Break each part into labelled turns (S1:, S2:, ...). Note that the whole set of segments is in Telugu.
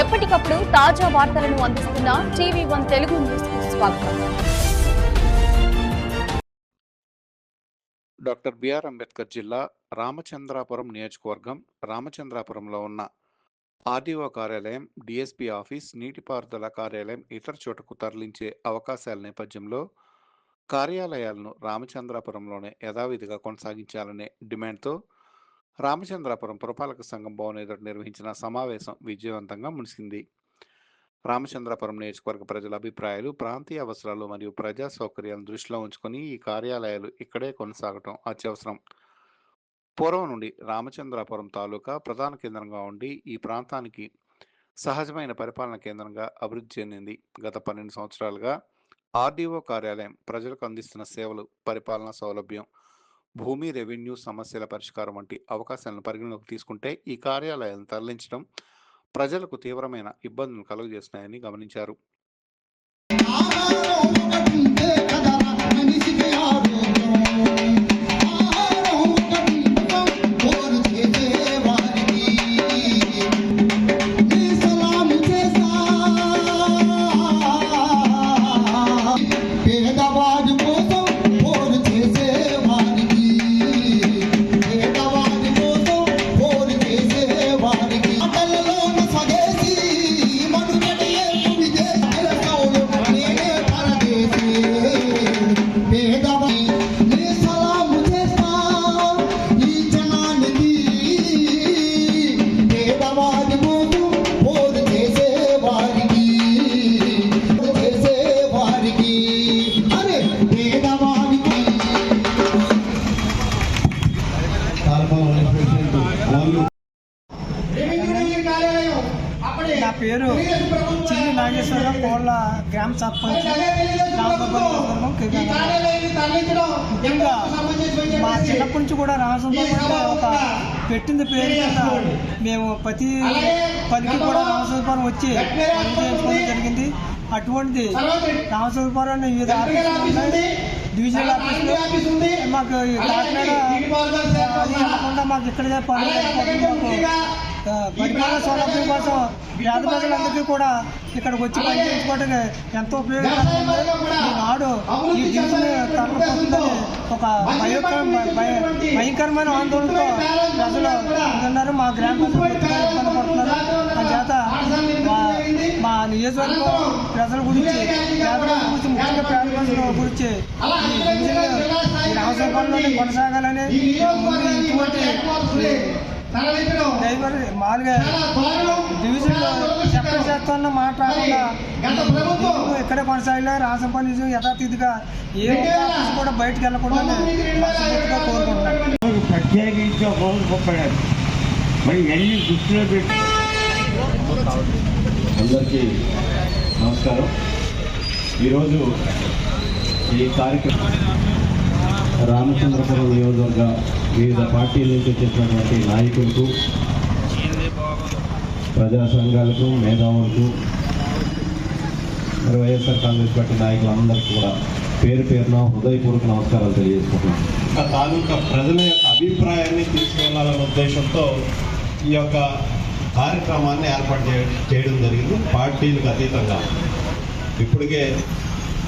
S1: ఎప్పటికప్పుడు తాజా వార్తలను అందిస్తున్న టీవీ వన్ తెలుగు న్యూస్ స్వాగతం.
S2: డాక్టర్ బిఆర్ అంబేద్కర్ జిల్లా రామచంద్రాపురం నియోజకవర్గం రామచంద్రాపురంలో ఉన్న ఆర్డీఓ కార్యాలయం డిఎస్పీ ఆఫీస్ నీటిపారుదల కార్యాలయం ఇతర చోటకు తరలించే అవకాశాల నేపథ్యంలో కార్యాలయాలను రామచంద్రాపురంలోనే యథావిధిగా కొనసాగించాలనే డిమాండ్తో రామచంద్రాపురం పురపాలక సంఘం భవన్ ఎదుట నిర్వహించిన సమావేశం విజయవంతంగా ముగిసింది. రామచంద్రపురం నియోజకవర్గ ప్రజల అభిప్రాయాలు ప్రాంతీయ అవసరాలు మరియు ప్రజా సౌకర్యాలను దృష్టిలో ఉంచుకొని ఈ కార్యాలయాలు ఇక్కడే కొనసాగటం అత్యవసరం. పూర్వం నుండి రామచంద్రాపురం తాలూకా ప్రధాన కేంద్రంగా ఉండి ఈ ప్రాంతానికి సహజమైన పరిపాలన కేంద్రంగా అభివృద్ధి చెందింది. గత పన్నెండు సంవత్సరాలుగా ఆర్డీఓ కార్యాలయం ప్రజలకు అందిస్తున్న సేవలు పరిపాలన సౌలభ్యం భూమి రెవెన్యూ సమస్యల పరిష్కారం వంటి అవకాశాలను పరిగణలోకి తీసుకుంటే ఈ కార్యాలయాలను తరలించడం ప్రజలకు తీవ్రమైన ఇబ్బందులు కలుగజేస్తున్నాయని గమనించారు.
S3: కోళ్ళ గ్రామ సర్పంచ్ ముఖ్యంగా మా చిన్నప్పటి నుంచి కూడా అంటే ఒక పెట్టింది పేరు మేము ప్రతి పనికి కూడా రామసుబ్రహ్మణ్యం వచ్చి జరిగింది. అటువంటిది రామసుబ్రహ్మణ్యం వివిధ డివిజనల్ ఆఫీసులు మాకు కాకినాడ మాకు ఇక్కడే మాకు పరిపాలన సౌలభ్యం కోసం పేద ప్రజలందరికీ కూడా ఇక్కడికి వచ్చి పని ఎంతో ఉపయోగపడుతుంది. నాడు ఈ దిశని తరలిపోతుందని ఒక భయ- భయంకరమైన ఆందోళనతో ప్రజలు ఉన్నారు మా గ్రామ ఇబ్బంది పడుతున్నారు. చేత మా మా నియోజకవర్గం ప్రజల గురించి పేద ప్రజల గురించి ముఖ్యంగా పేద ప్రజల గురించి ఈ దిశని రామసభల్లోనే కొనసాగాలని ముందు ఇటువంటి మామూలుగా డివిజన్లో చెప్పని చేస్తున్న మాట రాకుండా ఇక్కడే కొనసాగిలా రాసం పని యథాతిథిగా ఏ కూడా బయటకు వెళ్ళకుండా కోరుకుంటున్నాను
S4: ప్రత్యేకించి ఒక రోజు గొప్పడారు మరి ఇవన్నీ దృష్టిలో పెట్టి
S5: అందరికీ నమస్కారం. ఈరోజు ఈ కార్యక్రమం రామచంద్రపురం నియోజకవర్గ వివిధ పార్టీల నుంచి వచ్చేసినటువంటి నాయకులకు ప్రజా సంఘాలకు మేధావులకు మరి వైఎస్ఆర్ కాంగ్రెస్ పార్టీ నాయకులందరికీ కూడా పేరు పేరున హృదయపూర్వక నమస్కారాలు తెలియజేసుకుంటున్నాను.
S6: ఒక తాలూకా ప్రజల యొక్క అభిప్రాయాన్ని తీసుకెళ్ళాలన్న ఉద్దేశంతో ఈ యొక్క కార్యక్రమాన్ని ఏర్పాటు చేయడం జరిగింది. పార్టీలకు అతీతంగా. ఇప్పటికే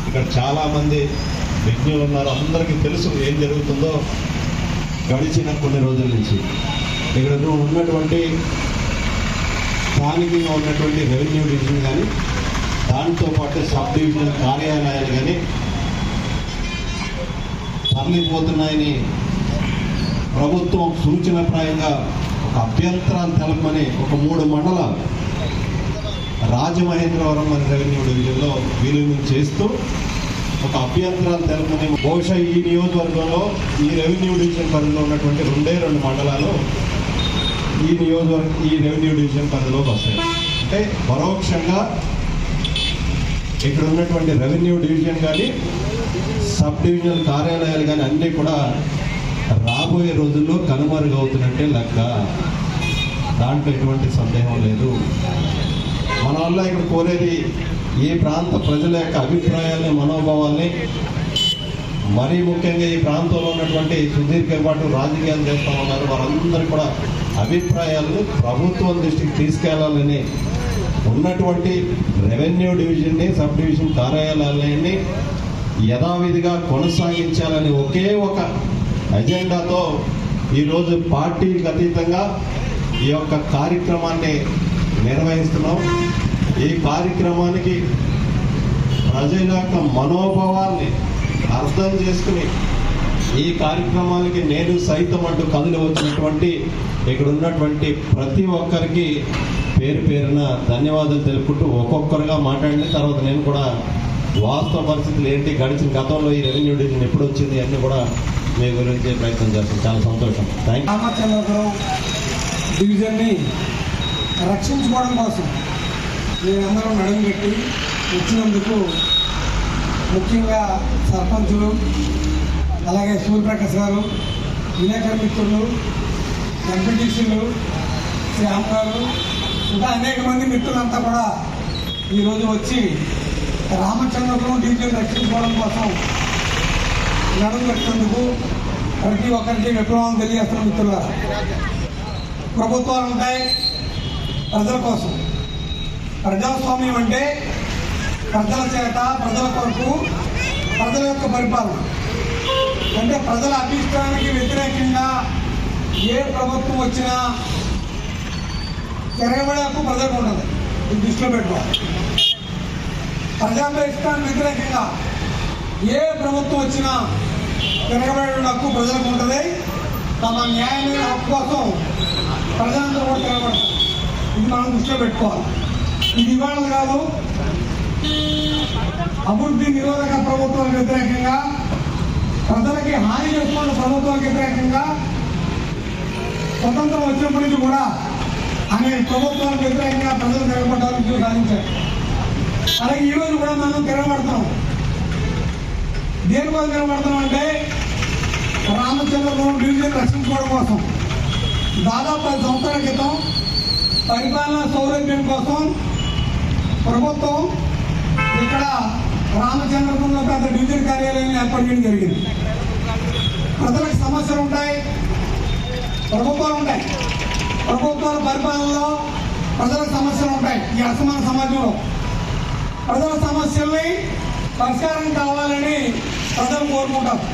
S6: ఇక్కడ చాలామంది విజ్ఞులు ఉన్నారు అందరికీ తెలుసు ఏం జరుగుతుందో. గడిచిన కొన్ని రోజుల నుంచి ఇక్కడ ఉన్నటువంటి స్థానికంగా ఉన్నటువంటి రెవెన్యూ డివిజన్ కానీ దాంతో పాటు సబ్ డివిజనల్ కార్యాలయాలు కానీ తరలిపోతున్నాయని ప్రభుత్వం సూచనప్రాయంగా ఒక అభ్యంతరాలు తెలపమని ఒక మూడు మండలాలు రాజమహేంద్రవరం అనే రెవెన్యూ డివిజన్లో విలీనం చేస్తూ ఒక అభ్యంతరాలు తెలపమని బహుశా ఈ నియోజకవర్గంలో ఈ రెవెన్యూ డివిజన్ పరిధిలో ఉన్నటువంటి రెండే రెండు మండలాలు ఈ నియోజకవర్గ ఈ రెవెన్యూ డివిజన్ పరిధిలోకి వస్తాయి. అంటే పరోక్షంగా ఇక్కడ ఉన్నటువంటి రెవెన్యూ డివిజన్ కానీ సబ్ డివిజనల్ కార్యాలయాలు కానీ అన్నీ కూడా రాబోయే రోజుల్లో కనుమరుగవుతున్నట్టే లెక్క. దాంట్లో ఎటువంటి సందేహం లేదు. మన వల్ల ఇక్కడ కోరేది ఈ ప్రాంత ప్రజల యొక్క అభిప్రాయాల్ని మనోభావాల్ని మరీ ముఖ్యంగా ఈ ప్రాంతంలో ఉన్నటువంటి సుదీర్ఘ పాటు రాజకీయాలు చేస్తూ ఉన్నారు. వారందరూ కూడా అభిప్రాయాలను ప్రభుత్వం దృష్టికి తీసుకెళ్ళాలని ఉన్నటువంటి రెవెన్యూ డివిజన్ని సబ్ డివిజన్ కార్యాలయాన్ని యథావిధిగా కొనసాగించాలని ఒకే ఒక ఎజెండాతో ఈరోజు పార్టీలకు అతీతంగా ఈ యొక్క కార్యక్రమాన్ని నిర్వహిస్తున్నాం. ఈ కార్యక్రమానికి ప్రజల యొక్క మనోభావాల్ని అర్థం చేసుకుని ఈ కార్యక్రమానికి నేను సైతం అంటూ కదిలి వచ్చినటువంటి ఇక్కడ ఉన్నటువంటి ప్రతి ఒక్కరికి పేరు పేరున ధన్యవాదాలు తెలుపుకుంటూ ఒక్కొక్కరుగా మాట్లాడిన తర్వాత నేను కూడా వాస్తవ పరిస్థితులు ఏంటి గడిచిన గతంలో ఈ రెవెన్యూ డివిజన్ ఎప్పుడు వచ్చింది అన్నీ కూడా మీ గురించి ప్రయత్నం చేస్తాను చాలా సంతోషం. థ్యాంక్
S7: రామచంద్రపురం డివిజన్ని రక్షించుకోవడం కోసం మేమందరం నడుము పెట్టి వచ్చినందుకు ముఖ్యంగా సర్పంచులు అలాగే సూర్యప్రకాష్ గారు విలేకరు మిత్రులు ఎంపీటీసీలు శ్యామ్ గారు ఇంకా అనేక మంది మిత్రులంతా కూడా ఈరోజు వచ్చి రామచంద్రపురం డీజీని రక్షించుకోవడం కోసం నడుము పెట్టినందుకు ప్రతి ఒక్కరికి విప్లవం తెలియజేస్తున్న మిత్రుల ప్రభుత్వాలు ఉంటాయి ప్రజల కోసం. ప్రజాస్వామ్యం అంటే ప్రజల చేత ప్రజల కొరకు ప్రజల యొక్క పరిపాలన. అంటే ప్రజల అభిష్టానికి వ్యతిరేకంగా ఏ ప్రభుత్వం వచ్చినా తెరవడాకు హక్కు ప్రజలకు ఉండదు. ఇది దృష్టిలో పెట్టుకోవాలి. ప్రజాభిష్టానికి వ్యతిరేకంగా ఏ ప్రభుత్వం వచ్చినా తిరగబడే హక్కు ప్రజలకు ఉంటుంది. తమ న్యాయమైన హక్కు కోసం ప్రజలందరూ కూడా తిరగబడతారు ఇది మనం దృష్టిలో పెట్టుకోవాలి. ఇది ఇవాళ కాదు. అభివృద్ధి నిరోధక ప్రభుత్వాలకు వ్యతిరేకంగా ప్రజలకి హాని చేస్తున్న ప్రభుత్వాలకు వ్యతిరేకంగా స్వతంత్రం వచ్చినప్పటి నుంచి కూడా అనేక ప్రభుత్వాలకు వ్యతిరేకంగా ప్రజలు తిరగబడ్డానికి సాధించారు. అలాగే ఈరోజు కూడా మనం తిరగబడుతున్నాం దేనికోసం తిరగబడుతున్నాం అంటే రామచంద్రపురం డివిజన్ రక్షించుకోవడం కోసం. దాదాపు పది సంవత్సరాల క్రితం పరిపాలన సౌలభ్యం కోసం ప్రభుత్వం ఇక్కడ రామచంద్రపురంలో పెద్ద డివిజన్ కార్యాలయం ఏర్పడడం జరిగింది. ప్రజలకు సమస్యలు ఉంటాయి ప్రభుత్వాలు ఉంటాయి. ప్రభుత్వాల పరిపాలనలో ప్రజల సమస్యలు ఉంటాయి ఈ అసమాన సమాజంలో. ప్రజల సమస్యల్ని పరిష్కారం కావాలని ప్రజలు కోరుకుంటారు.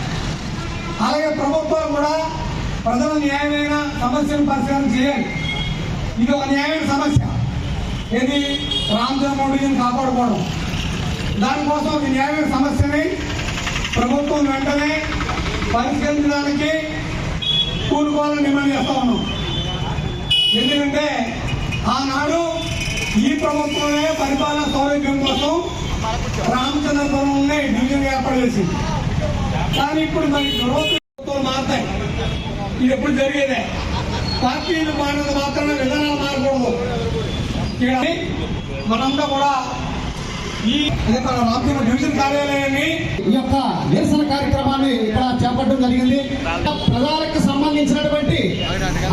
S7: అలాగే ప్రభుత్వాలు కూడా ప్రజల న్యాయమైన సమస్యను పరిష్కారం చేయాలి. ఇది ఒక న్యాయమైన సమస్య. ఏది? జన్మభూమిని కాపాడుకోవడం. దానికోసం ఈ న్యాయమైన సమస్యని ప్రభుత్వం వెంటనే పరిష్కరించడానికి కూలుకోవాలని డిమాండ్ చేస్తా ఉన్నాం. ఎందుకంటే ఆనాడు ఈ ప్రభుత్వమే పరిపాలన సౌలభ్యం కోసం రామచంద్రపురంని డివిజన్ ఏర్పాటు చేసింది. కానీ ఇప్పుడు మరి ప్రభుత్వాలు మారుతాయి. ఇది ఎప్పుడు జరిగేదే. పార్టీలు మారినంత మాత్రమే విధానాలు మారకూడదు. మనంతా కూడా ఈ మన డివిజన్ కార్యాలయాన్ని
S8: ఈ యొక్క నిరసన కార్యక్రమాన్ని ఇక్కడ చేపట్టడం జరిగింది. ప్రజలకు సంబంధించినటువంటి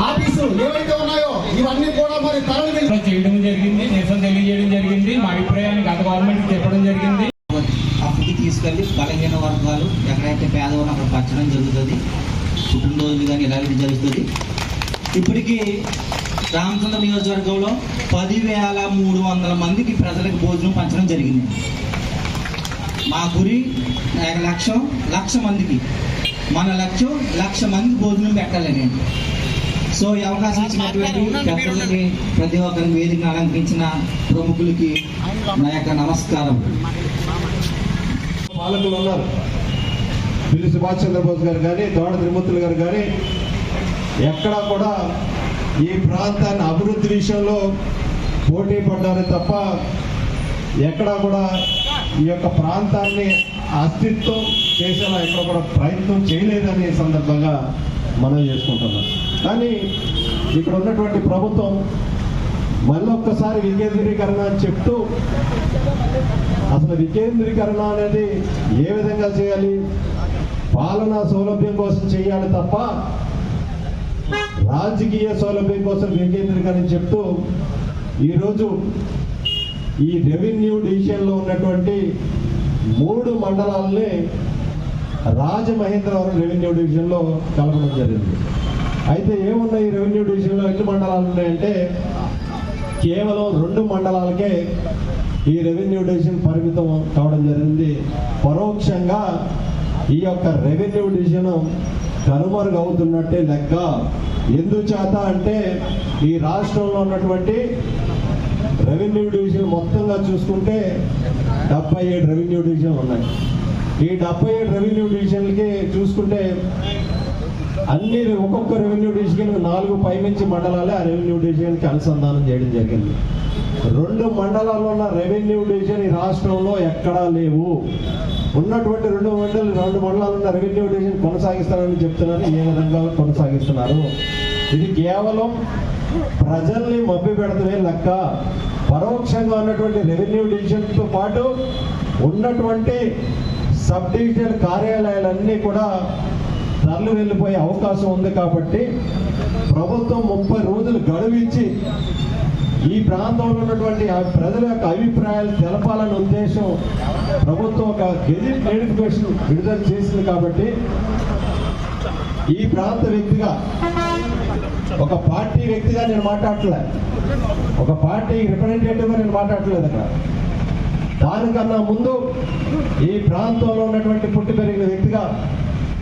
S8: ఆఫీసులు ఏవైతే ఉన్నాయో ఇవన్నీ కూడా మరి తరలి
S9: చేయడం జరిగింది నిరసన తెలియజేయడం జరిగింది. మా అభిప్రాయాన్ని గత గవర్నమెంట్ చెప్పడం జరిగింది.
S10: అప్పుకి తీసుకెళ్ళి బలహీన వర్గాలు ఎక్కడైతే పేద ఉన్న అక్కడ పంచడం జరుగుతుంది పుట్టినరోజులు కానీ ఇలాంటివి జరుగుతుంది. ఇప్పటికీ రామచంద్ర నియోజకవర్గంలో పదివేల మూడు వందల మందికి ప్రజలకు భోజనం పంచడం జరిగింది. మా గురి ఒక లక్ష్యం లక్ష మందికి మన లక్ష్యం లక్ష మంది భోజనం పెట్టాలని. సో ఈ అవకాశం ఇచ్చినటువంటి పెద్దలకి ప్రతి ఒక్కరికి వేదికను అలంకరించిన ప్రముఖులకి నా యొక్క నమస్కారం.
S6: పాలకులు ఉన్నారు. పిల్లి సుభాష్ చంద్రబోస్ గారు కానీ దోడ త్రిమూర్తులు గారు కానీ ఎక్కడా కూడా ఈ ప్రాంతాన్ని అభివృద్ధి విషయంలో పోటీ పడ్డారు తప్ప ఎక్కడ కూడా ఈ యొక్క ప్రాంతాన్ని అస్తిత్వం చేసేలా ఎక్కడ కూడా ప్రయత్నం చేయలేదని సందర్భంగా మనం చేసుకుంటున్నాం. కానీ ఇక్కడ ఉన్నటువంటి ప్రభుత్వం మళ్ళొక్కసారి వికేంద్రీకరణ అని చెప్తూ అసలు వికేంద్రీకరణ అనేది ఏ విధంగా చేయాలి? పాలనా సౌలభ్యం కోసం చేయాలి తప్ప రాజకీయ సౌలభ్యం కోసం వికేంద్రీకరణ చెప్తూ ఈరోజు ఈ రెవెన్యూ డివిజన్లో ఉన్నటువంటి మూడు మండలాలని రాజమహేంద్రవరం రెవెన్యూ డివిజన్లో కలపడం జరిగింది. అయితే ఏమున్నాయి ఈ రెవెన్యూ డివిజన్లో ఎన్ని మండలాలు ఉన్నాయంటే కేవలం రెండు మండలాలకే ఈ రెవెన్యూ డివిజన్ పరిమితం కావడం జరిగింది. పరోక్షంగా ఈ యొక్క రెవెన్యూ డివిజన్ కనుమరుగవుతున్నట్టే లెక్క ఎందుచేత అంటే ఈ రాష్ట్రంలో ఉన్నటువంటి రెవెన్యూ డివిజన్ మొత్తంగా చూసుకుంటే డెబ్బై ఏడు రెవెన్యూ డివిజన్లు ఉన్నాయి. ఈ డెబ్బై ఏడు రెవెన్యూ డివిజన్లకి చూసుకుంటే అన్ని ఒక్కొక్క రెవెన్యూ డివిజన్ నాలుగు పైమించి మండలాలే ఆ రెవెన్యూ డివిజన్కి అనుసంధానం చేయడం జరిగింది. రెండు మండలాల్లో ఉన్న రెవెన్యూ డివిజన్ ఈ రాష్ట్రంలో ఎక్కడా లేవు. ఉన్నటువంటి రెండు మండలు రెండు మండలాలు ఉన్న రెవెన్యూ డివిజన్ కొనసాగిస్తారని చెప్తున్నారు. ఏ విధంగా కొనసాగిస్తున్నారు? ఇది కేవలం ప్రజల్ని మభ్య పెడతమే లెక్క. పరోక్షంగా ఉన్నటువంటి రెవెన్యూ డివిజన్తో పాటు ఉన్నటువంటి సబ్ డివిజనల్ కార్యాలయాలన్నీ కూడా తరలి వెళ్ళిపోయే అవకాశం ఉంది కాబట్టి ప్రభుత్వం ముప్పై రోజులు గడువు ఈ ప్రాంతంలో ఉన్నటువంటి ప్రజల యొక్క అభిప్రాయాలు తెలపాలనే ఉద్దేశం ప్రభుత్వం ఒక గెజిట్ నోటిఫికేషన్ విడుదల చేసింది కాబట్టి ఈ ప్రాంత వ్యక్తిగా ఒక పార్టీ వ్యక్తిగా నేను మాట్లాడలే ఒక పార్టీ రిప్రజెంటేటివ్గా నేను మాట్లాడట్లేదు అక్కడ. దానికన్నా ముందు ఈ ప్రాంతంలో ఉన్నటువంటి పుట్టి పెరిగిన వ్యక్తిగా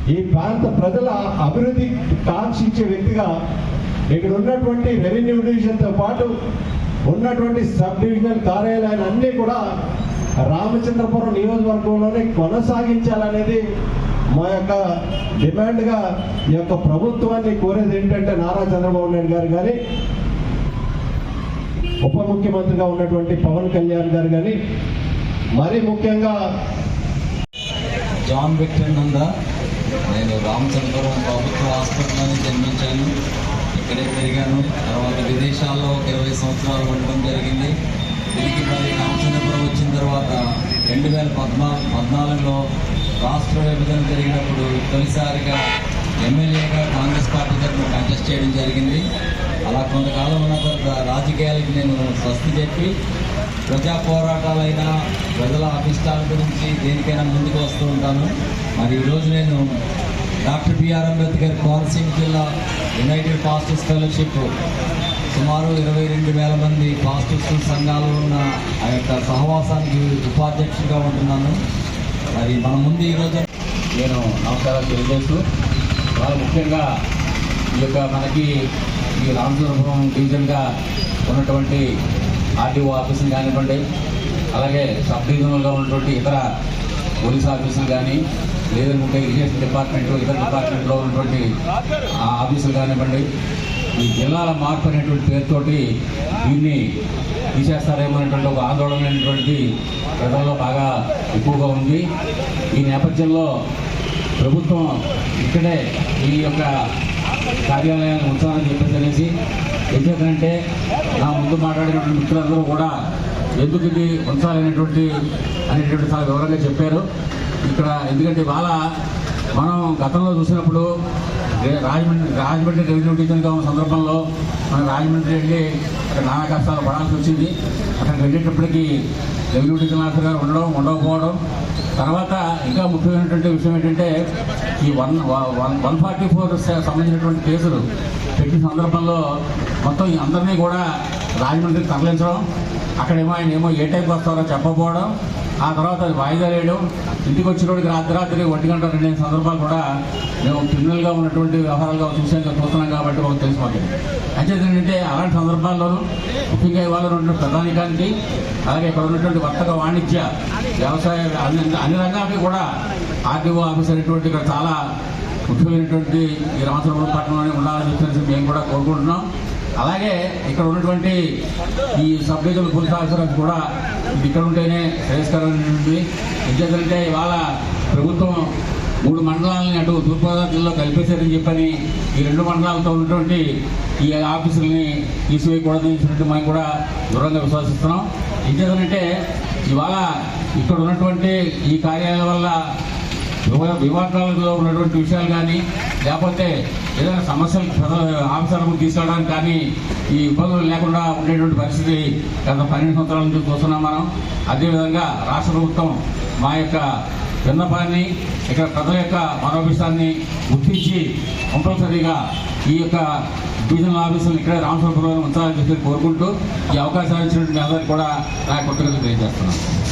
S6: ఈ ప్రాంత ప్రజల అభివృద్ధి కాంక్షించే వ్యక్తిగా ఇక్కడ ఉన్నటువంటి రెవెన్యూ డివిజన్తో పాటు ఉన్నటువంటి సబ్ డివిజనల్ కార్యాలయాలు అన్నీ కూడా రామచంద్రపురం నియోజకవర్గంలోనే కొనసాగించాలనేది మా యొక్క డిమాండ్గా ఈ యొక్క ప్రభుత్వాన్ని కోరేది ఏంటంటే నారా చంద్రబాబు నాయుడు గారు కానీ ఉప ముఖ్యమంత్రిగా ఉన్నటువంటి పవన్ కళ్యాణ్ గారు కానీ మరీ ముఖ్యంగా
S11: జాన్ విక్టర్ నంద నేను రామచంద్రపురం ప్రభుత్వ హాస్పిటల్లోనే జన్మించాను. ఇక్కడే పెరిగాను తర్వాత విదేశాల్లో ఒక ఇరవై సంవత్సరాలు ఉండడం జరిగింది. తిరిగి మరి రామచంద్రపురం వచ్చిన తర్వాత రెండు వేల పద్నాలుగు పద్నాలుగులో రాష్ట్ర విభజన జరిగినప్పుడు తొలిసారిగా ఎమ్మెల్యేగా కాంగ్రెస్ పార్టీ తరఫున కంటెస్ట్ చేయడం జరిగింది. అలా కొంతకాలం ఉన్న తర్వాత రాజకీయాలకి నేను స్వస్తి చెప్పి ప్రజా పోరాటాలైనా ప్రజల అభిష్టాల గురించి దేనికైనా ముందుకు వస్తూ ఉంటాను. మరి ఈరోజు నేను డాక్టర్ బిఆర్ అంబేద్కర్ కోనసీమ జిల్లా యునైటెడ్ పాస్టర్స్ ఫెలోషిప్ సుమారు ఇరవై రెండు వేల మంది పాస్టర్స్ సంఘాలు ఉన్న ఆ యొక్క సహవాసానికి ఉపాధ్యక్షుడిగా ఉంటున్నాను. మరి మన ముందు ఈరోజు నేను నమస్కారాలు తెలియజేస్తూ చాలా ముఖ్యంగా ఈ యొక్క మనకి ఈ రామచంద్రపురం డివిజన్గా ఉన్నటువంటి ఆర్టీఓ ఆఫీసులు కానివ్వండి అలాగే సబ్ డివిజనల్గా ఉన్నటువంటి ఇతర పోలీస్ ఆఫీసులు కానీ లేదంటే ఇరిగేషన్ డిపార్ట్మెంట్ ఇతర డిపార్ట్మెంట్లో ఉన్నటువంటి ఆ ఆఫీసులు కానివ్వండి ఈ జిల్లాల మార్పు అనేటువంటి పేరుతోటి దీన్ని తీసేస్తారేమో అనేటువంటి ఒక ఆందోళన అనేటువంటిది ప్రజల్లో బాగా ఎక్కువగా ఉంది. ఈ నేపథ్యంలో ప్రభుత్వం ఇక్కడే ఈ యొక్క కార్యాలయాన్ని ఉంచాలని చెప్పేసి అనేసి ఎందుకంటే నా ముందు మాట్లాడినటువంటి మిత్రులందరూ కూడా ఎందుకు ఇది ఉంచాలనేటువంటి అనేటువంటి చాలా వివరంగా చెప్పారు. ఇక్కడ ఎందుకంటే ఇవాళ మనం గతంలో చూసినప్పుడు రాజమండ్రి రాజమండ్రి రెవెన్యూ డివిజన్గా ఉన్న సందర్భంలో మనం రాజమండ్రి వెళ్ళి అక్కడ నానా కష్టాలు పడాల్సి వచ్చింది. అక్కడికి వెళ్ళేటప్పటికీ రెవెన్యూ డివిజన్ ఆఫీసర్ గారు ఉండడం ఉండకపోవడం. తర్వాత ఇంకా ముఖ్యమైనటువంటి విషయం ఏంటంటే ఈ one one one forty four సంబంధించినటువంటి కేసులు పెట్టిన సందర్భంలో మొత్తం అందరినీ కూడా రాజమండ్రికి తరలించడం అక్కడేమో ఆయన ఏమో ఏ టైంకి వస్తారో చెప్పకపోవడం ఆ తర్వాత అది వాయిదా వేయడం. ఇంటికి వచ్చినోడికి రాత్రి ఒంటి గంట రెండు సందర్భాలు కూడా మేము క్రిమినల్గా ఉన్నటువంటి వ్యవహారాలుగా చూసాం చూస్తున్నాం కాబట్టి మాకు తెలిసి మాకు. అంచేది ఏంటంటే అలాంటి సందర్భాల్లోనూ ముఖ్యంగా ఇవాళ ఉన్నటువంటి ప్రధానికానికి అలాగే ఇక్కడ ఉన్నటువంటి వర్తక వాణిజ్య వ్యవసాయ అన్ని అన్ని రంగాలకి కూడా ఆర్టీఓ ఆఫీస్ అనేటువంటి ఇక్కడ చాలా ముఖ్యమైనటువంటి ఈ రామచంద్రపురం పట్టణంలోనే ఉండాలని చెప్పేసి మేము కూడా కోరుకుంటున్నాం. అలాగే ఇక్కడ ఉన్నటువంటి ఈ సబ్ డివిజనల్ పోలీస్ ఆఫీసర్స్ కూడా ఇక్కడ ఉంటేనే శ్రేయస్కరమైనటువంటి ఎందుకంటే ఇవాళ ప్రభుత్వం మూడు మండలాలని అటు తూర్పుగోదావరి జిల్లాలో కలిపేశారని చెప్పని ఈ రెండు మండలాలతో ఉన్నటువంటి ఈ ఆఫీసుల్ని తీసివేయకూడదని చెప్పినట్టు మేము కూడా దూరంగా విశ్వసిస్తున్నాం. ఎందుకంటే ఇవాళ ఇక్కడ ఉన్నటువంటి ఈ కార్యాలయాల వల్ల వివాదాలలో ఉన్నటువంటి విషయాలు కానీ లేకపోతే ఏదైనా సమస్యలు ప్రజల ఆఫీసర్లకు తీసుకెళ్ళడానికి కానీ ఈ ఇబ్బందులు లేకుండా ఉండేటువంటి పరిస్థితి గత పన్నెండు సంవత్సరాల నుంచి చూస్తున్నాం మనం. అదేవిధంగా రాష్ట్ర ప్రభుత్వం మా యొక్క విన్నపాన్ని ఇక్కడ ప్రజల యొక్క మనోభిష్టాన్ని గుర్తించి కంపల్సరీగా ఈ యొక్క డివిజనల్ ఆఫీసులు ఇక్కడే రామచంద్రపురంలో ఉంచాలని చెప్పి కోరుకుంటూ ఈ అవకాశాలు ఇచ్చినటువంటి అందరికీ కూడా నా కొత్తగా తెలియజేస్తున్నాను.